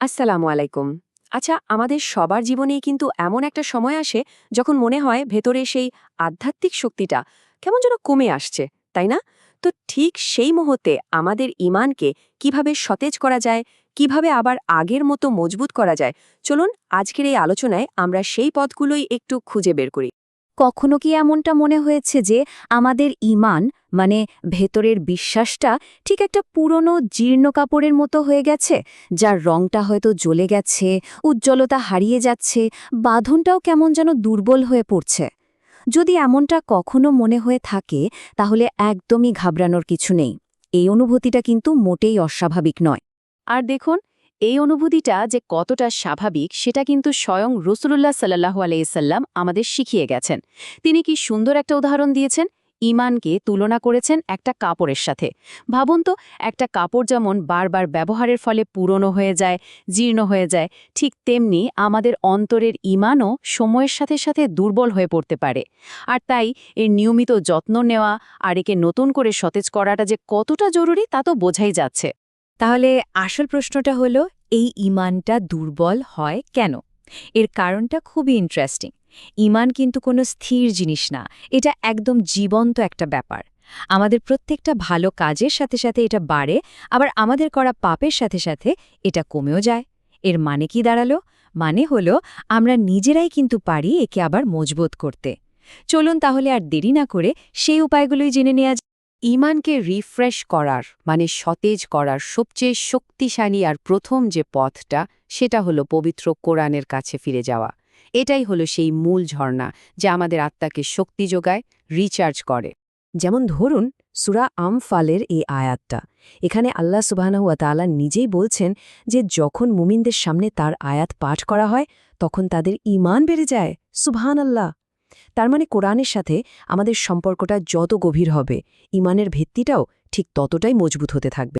আসসালামু আলাইকুম। আচ্ছা আমাদের সবার জীবনেই কিন্তু এমন একটা সময় আসে যখন মনে হয় ভেতরে সেই আধ্যাত্মিক শক্তিটা কেমন যেন কমে আসছে, তাই না? তো ঠিক সেই মুহূর্তে আমাদের ইমানকে কীভাবে সতেজ করা যায়, কীভাবে আবার আগের মতো মজবুত করা যায়, চলুন আজকের এই আলোচনায় আমরা সেই পথগুলোই একটু খুঁজে বের করি। কখনো কি এমনটা মনে হয়েছে যে আমাদের ইমান মানে ভেতরের বিশ্বাসটা, ঠিক একটা পুরনো জীর্ণ কাপড়ের মতো হয়ে গেছে? যার রংটা হয়তো জ্বলে গেছে, উজ্জ্বলতা হারিয়ে যাচ্ছে, বাঁধনটাও কেমন যেন দুর্বল হয়ে পড়ছে। যদি এমনটা কখনো মনে হয়ে থাকে, তাহলে একদমই ঘাবড়ানোর কিছু নেই। এই অনুভূতিটা কিন্তু মোটেই অস্বাভাবিক নয়। আর দেখুন এই অনুভূতিটা যে কতটা স্বাভাবিক, সেটা কিন্তু স্বয়ং রসুল্লাহ সাল্লাহ আলাইসাল্লাম আমাদের শিখিয়ে গেছেন। তিনি কি সুন্দর একটা উদাহরণ দিয়েছেন? ইমানকে তুলনা করেছেন একটা কাপড়ের সাথে। ভাবুন তো, একটা কাপড় যেমন বারবার ব্যবহারের ফলে পুরনো হয়ে যায়, জীর্ণ হয়ে যায়, ঠিক তেমনি আমাদের অন্তরের ইমানও সময়ের সাথে সাথে দুর্বল হয়ে পড়তে পারে। আর তাই এর নিয়মিত যত্ন নেওয়া আর একে নতুন করে সতেজ করাটা যে কতটা জরুরি তা তো বোঝাই যাচ্ছে। তাহলে আসল প্রশ্নটা হলো এই ইমানটা দুর্বল হয় কেন? এর কারণটা খুবই ইন্টারেস্টিং ইমান কিন্তু কোনো স্থির জিনিস না, এটা একদম জীবন্ত একটা ব্যাপার। আমাদের প্রত্যেকটা ভালো কাজের সাথে সাথে এটা বাড়ে, আবার আমাদের করা পাপের সাথে সাথে এটা কমেও যায়। এর মানে কি দাঁড়াল? মানে হলো, আমরা নিজেরাই কিন্তু পারি একে আবার মজবুত করতে। চলুন তাহলে আর দেরি না করে সেই উপায়গুলোই জেনে নেওয়া। ইমানকে রিফ্রেশ করার মানে সতেজ করার সবচেয়ে শক্তিশালী আর প্রথম যে পথটা, সেটা হলো পবিত্র কোরআনের কাছে ফিরে যাওয়া। এটাই হলো সেই মূল ঝর্ণা, যা আমাদের আত্মাকে শক্তি যোগায়, রিচার্জ করে। যেমন ধরুন, সুরা আমফালের এই আয়াতটা। এখানে আল্লাহ সুবাহানহুয়াতালা নিজেই বলছেন যে, যখন মুমিনদের সামনে তার আয়াত পাঠ করা হয়, তখন তাদের ইমান বেড়ে যায়। সুবহান আল্লাহ তার মানে কোরআনের সাথে আমাদের সম্পর্কটা যত গভীর হবে, ইমানের ভিত্তিটাও ঠিক ততটাই মজবুত হতে থাকবে।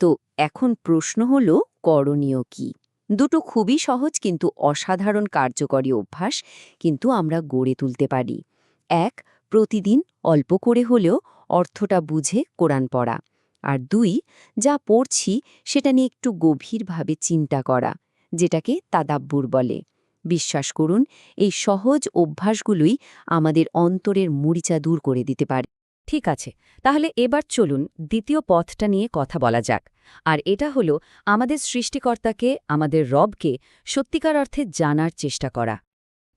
তো এখন প্রশ্ন হল, করণীয় কি? দুটো খুবই সহজ কিন্তু অসাধারণ কার্যকরী অভ্যাস কিন্তু আমরা গড়ে তুলতে পারি। এক, প্রতিদিন অল্প করে হলেও অর্থটা বুঝে কোরআন পড়া। আর দুই, যা পড়ছি সেটা নিয়ে একটু গভীরভাবে চিন্তা করা, যেটাকে তাদাব্বুর বলে। বিশ্বাস করুন, এই সহজ অভ্যাসগুলোই আমাদের অন্তরের মুড়িচা দূর করে দিতে পারে। ঠিক আছে, তাহলে এবার চলুন দ্বিতীয় পথটা নিয়ে কথা বলা যাক। আর এটা হলো আমাদের সৃষ্টিকর্তাকে, আমাদের রবকে সত্যিকার অর্থে জানার চেষ্টা করা।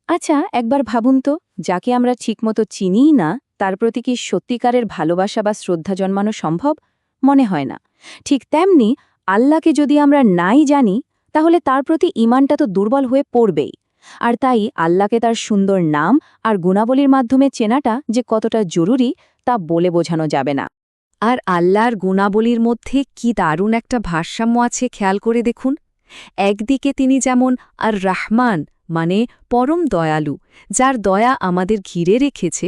আচ্ছা একবার ভাবুন তো, যাকে আমরা ঠিকমতো চিনিই না, তার প্রতি কি সত্যিকারের ভালোবাসা বা শ্রদ্ধা জন্মানো সম্ভব? মনে হয় না। ঠিক তেমনি আল্লাহকে যদি আমরা নাই জানি তাহলে তার প্রতি ইমানটা তো দুর্বল হয়ে পড়বেই। আর তাই আল্লাহকে তার সুন্দর নাম আর গুণাবলীর মাধ্যমে চেনাটা যে কতটা জরুরি তা বলে বোঝানো যাবে না। আর আল্লাহর গুণাবলীর মধ্যে কি দারুণ একটা ভারসাম্য আছে খেয়াল করে দেখুন। একদিকে তিনি যেমন আর রাহমান মানে পরম দয়ালু, যার দয়া আমাদের ঘিরে রেখেছে,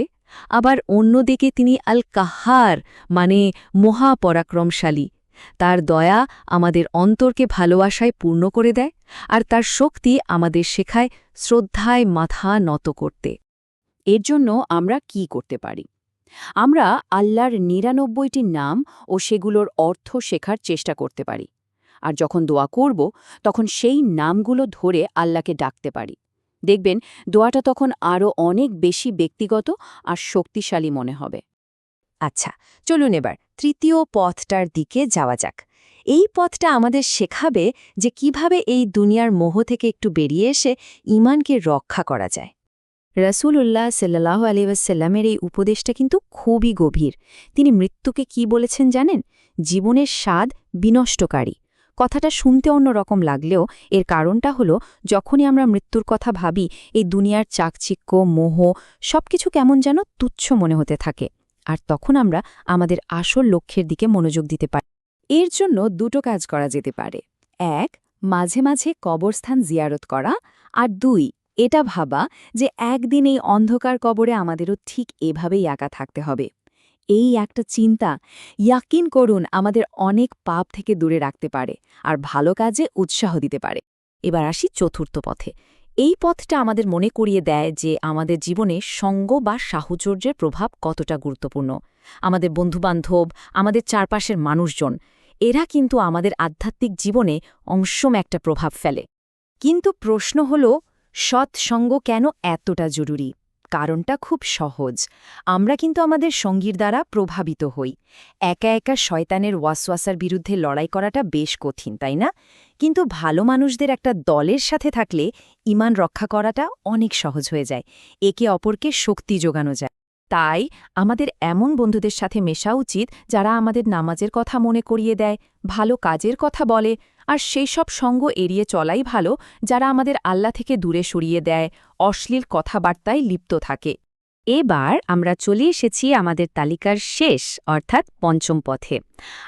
আবার অন্যদিকে তিনি আল কাহার মানে মহাপরাক্রমশালী তার দয়া আমাদের অন্তরকে ভালোবাসায় পূর্ণ করে দেয়, আর তার শক্তি আমাদের শেখায় শ্রদ্ধায় মাথা নত করতে। এর জন্য আমরা কি করতে পারি? আমরা আল্লাহর নিরানব্বইটি নাম ও সেগুলোর অর্থ শেখার চেষ্টা করতে পারি। আর যখন দোয়া করব, তখন সেই নামগুলো ধরে আল্লাহকে ডাকতে পারি। দেখবেন, দোয়াটা তখন আরও অনেক বেশি ব্যক্তিগত আর শক্তিশালী মনে হবে। আচ্ছা চলুন এবার তৃতীয় পথটার দিকে যাওয়া যাক। এই পথটা আমাদের শেখাবে যে কীভাবে এই দুনিয়ার মোহ থেকে একটু বেরিয়ে এসে ইমানকে রক্ষা করা যায়। রসুল্লাহ সাল্লাহ আলিবাসাল্লামের এই উপদেশটা কিন্তু খুবই গভীর। তিনি মৃত্যুকে কি বলেছেন জানেন? জীবনের স্বাদ বিনষ্টকারী। কথাটা শুনতে অন্যরকম লাগলেও এর কারণটা হলো, যখনই আমরা মৃত্যুর কথা ভাবি, এই দুনিয়ার চাকচিক্য, মোহ, সবকিছু কেমন যেন তুচ্ছ মনে হতে থাকে। আর তখন আমরা আমাদের আসল লক্ষ্যের দিকে মনোযোগ দিতে পারি। এর জন্য দুটো কাজ করা যেতে পারে। এক, মাঝে মাঝে কবরস্থান জিয়ারত করা। আর দুই, এটা ভাবা যে একদিন এই অন্ধকার কবরে আমাদেরও ঠিক এভাবেই একা থাকতে হবে। এই একটা চিন্তা, ইয়াকিন করুন, আমাদের অনেক পাপ থেকে দূরে রাখতে পারে আর ভালো কাজে উৎসাহ দিতে পারে। এবার আসি চতুর্থ পথে। এই পথটা আমাদের মনে করিয়ে দেয় যে আমাদের জীবনে সঙ্গ বা সাহচর্যের প্রভাব কতটা গুরুত্বপূর্ণ। আমাদের বন্ধুবান্ধব, আমাদের চারপাশের মানুষজন, এরা কিন্তু আমাদের আধ্যাত্মিক জীবনে অংশম একটা প্রভাব ফেলে। কিন্তু প্রশ্ন হল, সৎসঙ্গ কেন এতটা জরুরি? কারণটা খুব সহজ। আমরা কিন্তু আমাদের সঙ্গীর দ্বারা প্রভাবিত হই। একা একা শয়তানের ওয়াসওয়াসার বিরুদ্ধে লড়াই করাটা বেশ কঠিন, তাই না? কিন্তু ভালো মানুষদের একটা দলের সাথে থাকলে ইমান রক্ষা করাটা অনেক সহজ হয়ে যায়। একে অপরকে শক্তি যোগানো যায়। তাই আমাদের এমন বন্ধুদের সাথে মেশা উচিত যারা আমাদের নামাজের কথা মনে করিয়ে দেয়, ভালো কাজের কথা বলে, আর সেই সব সঙ্গ এড়িয়ে চলাই ভালো যারা আমাদের আল্লাহ থেকে দূরে সরিয়ে দেয়, অশ্লীল কথাবার্তায় লিপ্ত থাকে। এবার আমরা চলে এসেছি আমাদের তালিকার শেষ, অর্থাৎ পঞ্চম পথে।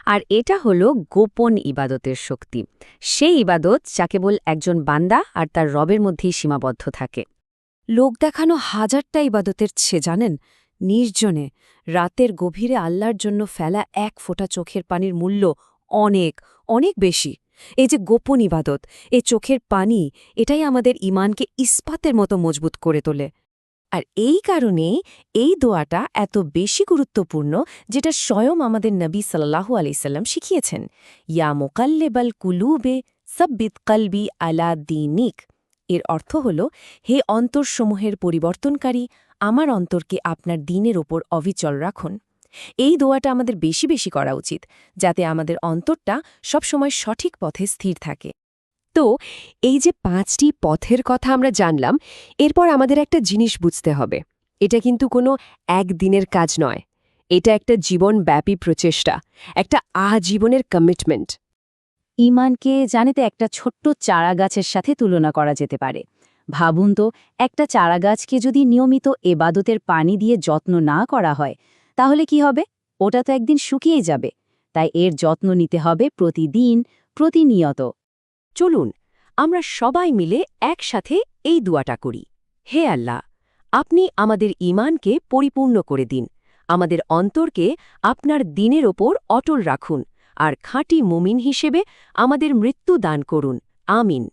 আর এটা হলো গোপন ইবাদতের শক্তি। সেই ইবাদত যা কেবল একজন বান্দা আর তার রবের মধ্যেই সীমাবদ্ধ থাকে। লোক দেখানো হাজারটা ইবাদতের ছে জানেন নির্জনে রাতের গভীরে আল্লাহর জন্য ফেলা এক ফোঁটা চোখের পানির মূল্য অনেক অনেক বেশি। এই যে গোপন ইবাদত, এ চোখের পানি, এটাই আমাদের ইমানকে ইস্পাতের মতো মজবুত করে তোলে। আর এই কারণেই এই দোয়াটা এত বেশি গুরুত্বপূর্ণ যেটা স্বয়ং আমাদের নবী সাল্লাহু আলাইসাল্লাম শিখিয়েছেন। ইয়া মোকাল্লেবাল কুলুবে সব্বিত কলবি আলা দিনিক। এর অর্থ হল, হে অন্তরসমূহের পরিবর্তনকারী আমার অন্তরকে আপনার দিনের ওপর অবিচল রাখুন। এই দোয়াটা আমাদের বেশি বেশি করা উচিত, যাতে আমাদের অন্তরটা সবসময় সঠিক পথে স্থির থাকে। তো, এই যে পাঁচটি পথের কথা আমরা জানলাম, এরপর আমাদের একটা জিনিস বুঝতে হবে। এটা কিন্তু কোনো একদিনের কাজ নয়। এটা একটা জীবনব্যাপী প্রচেষ্টা, একটা আজীবনের কমিটমেন্ট ইমানকে জানেতে একটা ছোট্ট চারা গাছের সাথে তুলনা করা যেতে পারে। ভাবুন তো, একটা চারাগাছকে যদি নিয়মিত এবাদতের পানি দিয়ে যত্ন না করা হয়, তাহলে কি হবে? ওটা তো একদিন শুকিয়ে যাবে। তাই এর যত্ন নিতে হবে প্রতিদিন, প্রতিনিয়ত। চলুন, আমরা সবাই মিলে একসাথে এই দুয়াটা করি। হে আল্লাহ, আপনি আমাদের ইমানকে পরিপূর্ণ করে দিন। আমাদের অন্তরকে আপনার দিনের ওপর অটল রাখুন। আর খাঁটি মুমিন হিসেবে আমাদের মৃত্যু দান করুন। আমিন।